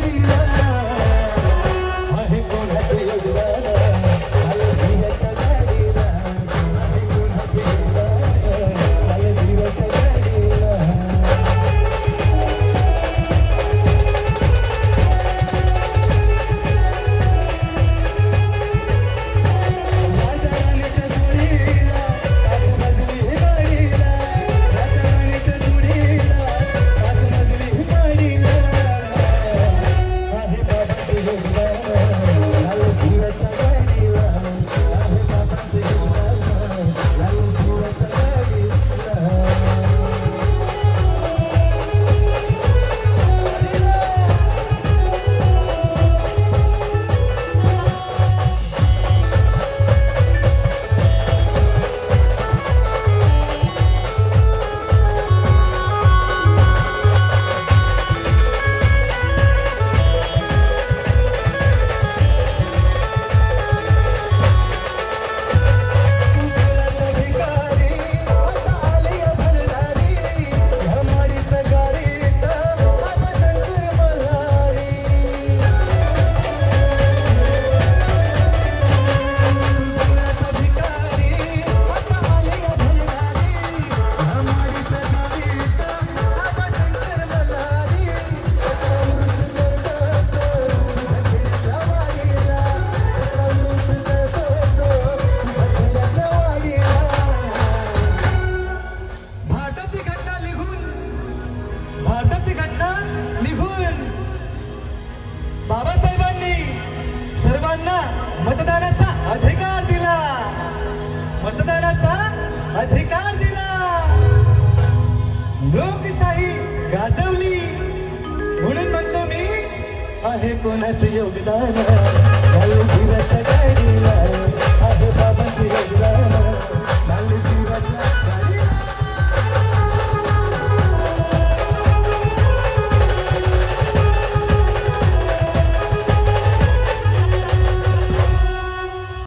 Daddy. महिलांना मतदानाचा अधिकार दिला. मतदानाचा अधिकार दिला. लोकशाही गाजवली. म्हणून म्हणतो मी आहे कोणाचं योगदान?